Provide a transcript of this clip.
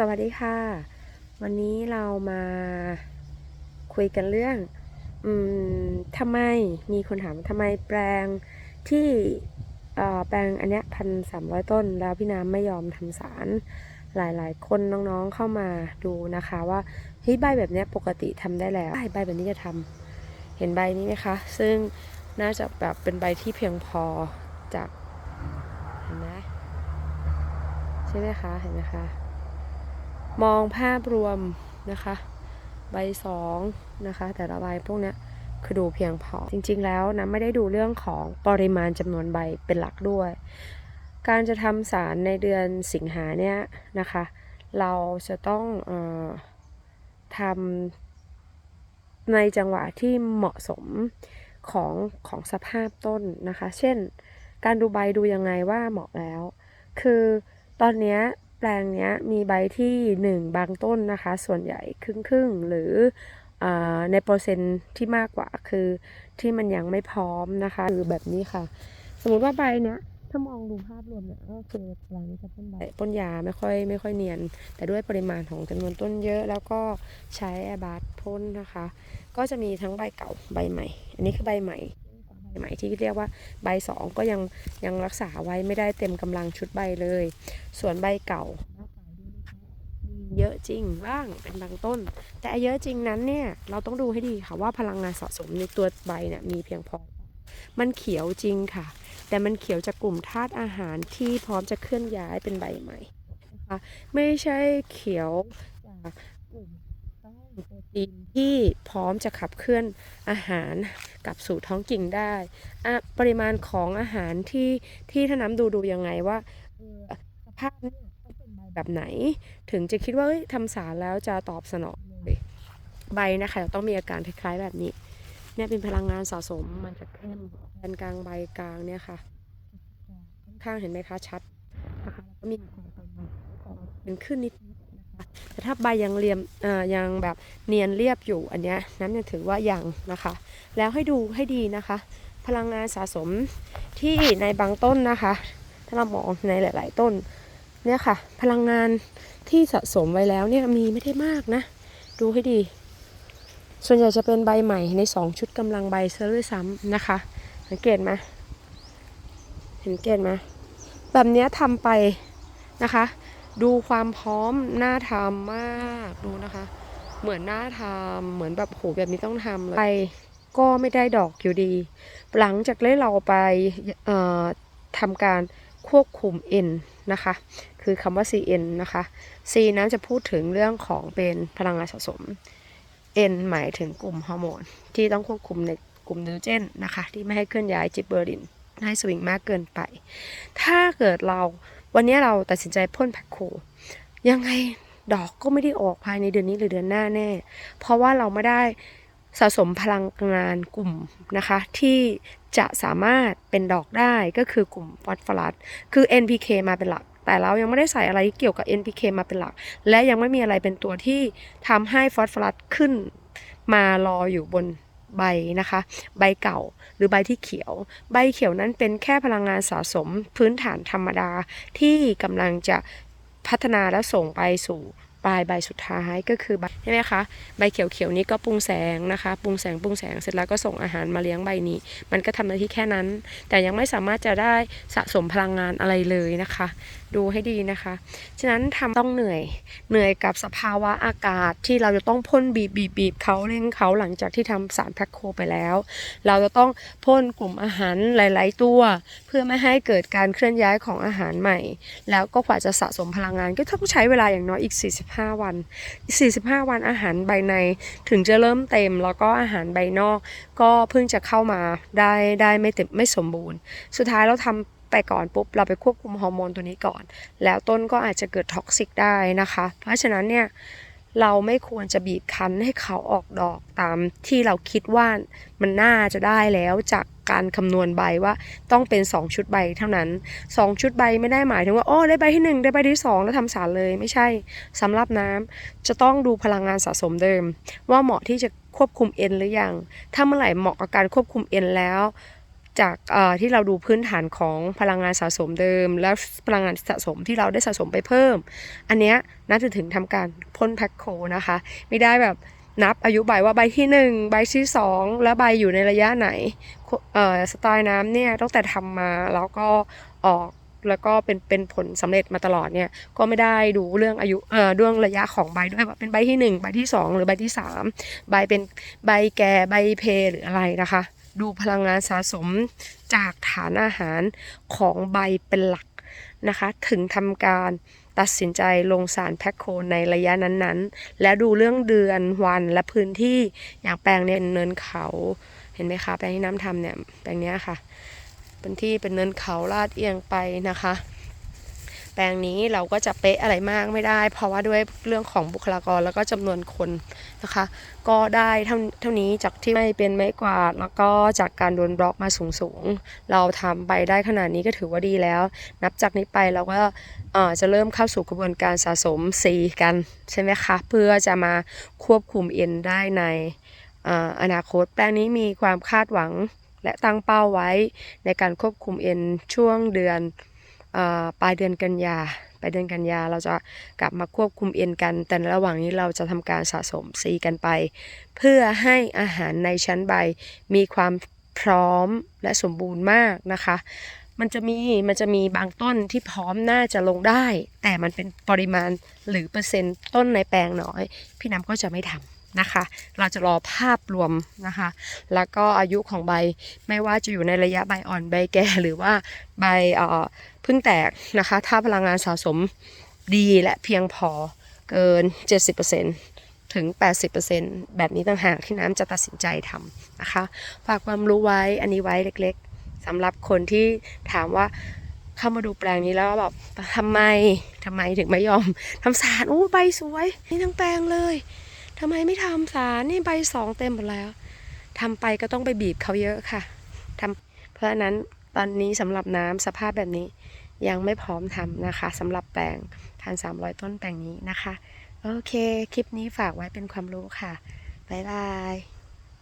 สวัสดีค่ะ วันนี้เรามาคุยกันเรื่องอืมทำไมมีคนถามทำไมแปลงที่แปลงอันเนี้ยพันสามร้อยต้น แล้วพี่น้ำไม่ยอมทำสาร หลายๆ คนน้องๆเข้ามาดูนะคะว่าเฮ้ยใบแบบเนี้ยปกติทำได้แล้วใบใบแบบนี้จะทำเห็นใบนี้ไหมคะ ซึ่งน่าจะแบบเป็นใบที่เพียงพอจากเห็นไหมใช่ไหมคะเห็นไหมคะ มองภาพรวมนะคะ ใบสองนะคะ แต่ละใบพวกนี้คือดูเพียงพอ จริงๆแล้วนะไม่ได้ดูเรื่องของปริมาณจำนวนใบเป็นหลักด้วย การจะทำสารในเดือนสิงหาเนี่ยนะคะ เราจะต้องออทำในจังหวะที่เหมาะสมของของสภาพต้นนะคะ เช่น การดูใบดูยังไงว่าเหมาะแล้ว คือตอนนี้ ลงเนี้ยมีใบที่หนึ่งบางต้นนะคะ ส่วนใหญ่ครึ่งครึ่งๆหรืออในเปอร์เซ็นต์ที่มากกว่าคือที่มันยังไม่พร้อมนะคะ คือแบบนี้ค่ะ สมมติว่าใบเนี้ยถ้ามองดูภาพรวมเนี่ยก็คือแปลงนี้จะพ่นใบพ่นยาไม่ค่อยไม่ค่อยเนียน แต่ด้วยปริมาณของจำนวนต้นเยอะ แล้วก็ใช้แอร์บัสพ่นนะคะ ก็จะมีทั้งใบเก่าใบใหม่ อันนี้คือใบใหม่ ใบใหม่ที่เรียกว่าใบสองก็ยังยังรักษาไว้ไม่ได้เต็มกำลังชุดใบเลย ส่วนใบเก่า เยอะจริงบ้างเป็นบางต้น แต่เยอะจริงนั้นเนี่ยเราต้องดูให้ดีค่ะว่าพลังงานสะสมในตัวใบเนี่ยมีเพียงพอ มันเขียวจริงค่ะ แต่มันเขียวจากกลุ่มธาตุอาหารที่พร้อมจะเคลื่อนย้ายเป็นใบใหม่นะคะไม่ใช่เขียวจากกลุ่ม โปรตีนที่พร้อมจะขับเคลื่อนอาหารกลับสู่ท้องกิ่งได้ ปริมาณของอาหารที่ที่ถ้าน้ำดูดูยังไงว่าสภาพเนี่ยต้องเป็นใบแบบไหน ถึงจะคิดว่าทำสารแล้วจะตอบสนองเลยใบนะคะต้องมีอาการคล้ายๆแบบนี้ เนี่ยเป็นพลังงานสะสมมันจะเข้มแกนกลางใบกลางเนี่ยค่ะ ข้างเห็นไหมคะชัดนะคะแล้วก็มีความเป็นขึ้นนิด แต่ถ้าใบยังเรียมอ่อยังแบบเนียนเรียบอยู่อันเนี้ยน้ำยังถือว่ายังนะคะ แล้วให้ดูให้ดีนะคะ พลังงานสะสมที่ในบางต้นนะคะ ถ้าเรามองในหลาย ๆ ต้นเนี่ยค่ะ พลังงานที่สะสมไว้แล้วเนี่ยมีไม่ได้มากนะ ดูให้ดี ส่วนใหญ่จะเป็นใบใหม่ใน 2 ชุดกำลังใบซะด้วยซ้ำนะคะ สังเกตไหมเห็นเกตไหมแบบนี้ทำไปนะคะ ดูความพร้อมน่าทำมากดูนะคะ เหมือนน่าทำเหมือนแบบโหแบบนี้ต้องทำเลยไปก็ไม่ได้ดอกอยู่ดี หลังจากที่เราไปทำการควบคุม N นะคะ คือคำว่า CN นะคะ C นั้นจะพูดถึงเรื่องของเป็นพลังงานสะสม N หมายถึงกลุ่มฮอร์โมน ที่ต้องควบคุมในกลุ่มนิวเจนนะคะ ที่ไม่ให้เคลื่อนย้ายจิบเบอร์ลินให้สวิงมากเกินไป ถ้าเกิดเรา วันนี้เราตัดสินใจพ่นแพคโคยังไงดอกก็ไม่ได้ออกภายในเดือนนี้หรือเดือนหน้าแน่ เพราะว่าเราไม่ได้สะสมพลังงานกลุ่มนะคะ ที่จะสามารถเป็นดอกได้ก็คือกลุ่มฟอสฟอรัสคือ NPK มาเป็นหลัก แต่เรายังไม่ได้ใส่อะไรที่เกี่ยวกับ NPK มาเป็นหลัก และยังไม่มีอะไรเป็นตัวที่ทำให้ฟอสฟอรัสขึ้นมารออยู่บน ใบนะคะ ใบเก่าหรือใบที่เขียว ใบเขียวนั้นเป็นแค่พลังงานสะสมพื้นฐานธรรมดาที่กำลังจะพัฒนาและส่งไปสู่ปลายใบสุดท้ายก็คือใบใช่ไหมคะใบเขียวๆนี้ก็ปรุงแสงนะคะปรุงแสงปรุงแสงเสร็จแล้วก็ส่งอาหารมาเลี้ยงใบนี้ มันก็ทำหน้าที่แค่นั้น แต่ยังไม่สามารถจะได้สะสมพลังงานอะไรเลยนะคะดูให้ดีนะคะ ฉะนั้นทำต้องเหนื่อย เหนื่อยกับสภาวะอากาศที่เราจะต้องพ่นบีบบีบบีบเขาเร่งเขาหลังจากที่ทำสารแพคโคไปแล้ว เราจะต้องพ่นกลุ่มอาหารหลาย ๆ ตัว เพื่อไม่ให้เกิดการเคลื่อนย้ายของอาหารใหม่ แล้วก็กว่าจะสะสมพลังงานก็ต้องใช้เวลาอย่างน้อยอีก 45 วัน 45 วันอาหารใบในถึงจะเริ่มเต็ม แล้วก็อาหารใบนอก ก็เพิ่งจะเข้ามาได้ได้ไม่เต็มไม่สมบูรณ์ สุดท้ายเราทำ ไปก่อนปุ๊บเราไปควบคุมฮอร์โมนตัวนี้ก่อน แล้วต้นก็อาจจะเกิดท็อกซิกได้นะคะ เพราะฉะนั้นเนี่ยเราไม่ควรจะบีบคั้นให้เขาออกดอกตามที่เราคิดว่ามันน่าจะได้แล้วจากการคำนวณใบว่าต้องเป็น 2 ชุดใบเท่านั้น 2 ชุดใบไม่ได้หมายถึงว่าอ๋อได้ใบที่ 1 ได้ใบที่ 2 แล้วทำสารเลยไม่ใช่สำหรับน้ำจะต้องดูพลังงานสะสมเดิม ว่าเหมาะที่จะควบคุมเอ็นหรือยังถ้าเมื่อไหร่เหมาะกับการควบคุมเอ็นแล้ว จากที่เราดูพื้นฐานของพลังงานสะสมเดิม แล้วพลังงานสะสมที่เราได้สะสมไปเพิ่ม อันเนี้ยนับถึงถึงทำการพ่นแพ็คโคนะคะ ไม่ได้แบบนับอายุใบว่าใบที่ 1 ใบที่ 2 แล้วใบอยู่ในระยะไหนสไตล์น้ำเนี่ยตั้งแต่ทำมาแล้วก็ออกแล้วก็เป็นเป็นผลสำเร็จมาตลอดเนี่ยก็ไม่ได้ดูเรื่องอายุเอ่อเรื่องระยะของใบด้วยว่าเป็นใบที่ 1 ใบที่ 2 หรือใบที่ 3 ใบเป็นใบแก่ใบเพหรืออะไรนะคะ ดูพลังงานสะสมจากฐานอาหารของใบเป็นหลักนะคะ ถึงทำการตัดสินใจลงสารแพ็คโคในระยะนั้นๆ และดูเรื่องเดือนวันและพื้นที่อย่างแปลงเนี่ยเป็นเนินเขาเห็นไหมคะแปลงที่น้ำทำเนี่ยแปลงนี้ค่ะ เป็นที่เป็นเนินเขาลาดเอียงไปนะคะ แปลงนี้เราก็จะเป๊ะอะไรมากไม่ได้ เพราะว่าด้วยเรื่องของบุคลากรแล้วก็จำนวนคนนะคะ ก็ได้เท่าเท่านี้จากที่ไม่เป็นไม้กวาด แล้วก็จากการโดนบล็อกมาสูงสูงๆเราทำไปได้ขนาดนี้ก็ถือว่าดีแล้ว นับจากนี้ไปเราก็จะเริ่มเข้าสู่กระบวนการสะสมสีกันใช่ไหมคะเพื่อจะมาควบคุมเอ็นได้ในออนาคตแปลงนี้มีความคาดหวังและตั้งเป้าไว้ในการควบคุมเอ็นช่วงเดือน ปลายเดือนกันยาปลายเดือนกันยาเราจะกลับมาควบคุมเอ็นกัน แต่ระหว่างนี้เราจะทำการสะสมสีกันไป เพื่อให้อาหารในชั้นใบมีความพร้อมและสมบูรณ์มากนะคะ มันจะมีมันจะมีบางต้นที่พร้อมน่าจะลงได้ แต่มันเป็นปริมาณหรือเปอร์เซ็นต์ต้นในแปลงน้อย พี่น้ำก็จะไม่ทำ นะคะ เราจะรอภาพรวมนะคะ แล้วก็อายุของใบไม่ว่าจะอยู่ในระยะใบอ่อนใบแก่หรือว่าใบเอ่อพิ่งแตกนะคะ ถ้าพลังงานสะสมดีและเพียงพอเกิน 70%ถึง 80%แบบนี้ต่างหากที่น้ำจะตัดสินใจทำนะคะ ฝากความรู้ไว้อันนี้ไว้เล็กๆสำหรับคนที่ถามว่าเข้ามาดูแปลงนี้แล้วแบบทำไมทำไมถึงไม่ยอมทำสารอู้ใบสวย นี่ทั้งแปลงเลย ทำไมไม่ทำสารนี่ใบสองเต็มหมดแล้วทำไปก็ต้องไปบีบเขาเยอะค่ะทำเพราะฉะนั้นตอนนี้สำหรับน้ำสภาพแบบนี้ยังไม่พร้อมทำนะคะสำหรับแปลงพันสามร้อยต้นแปลงนี้นะคะ โอเค คลิปนี้ฝากไว้เป็นความรู้ค่ะ บ๊ายบาย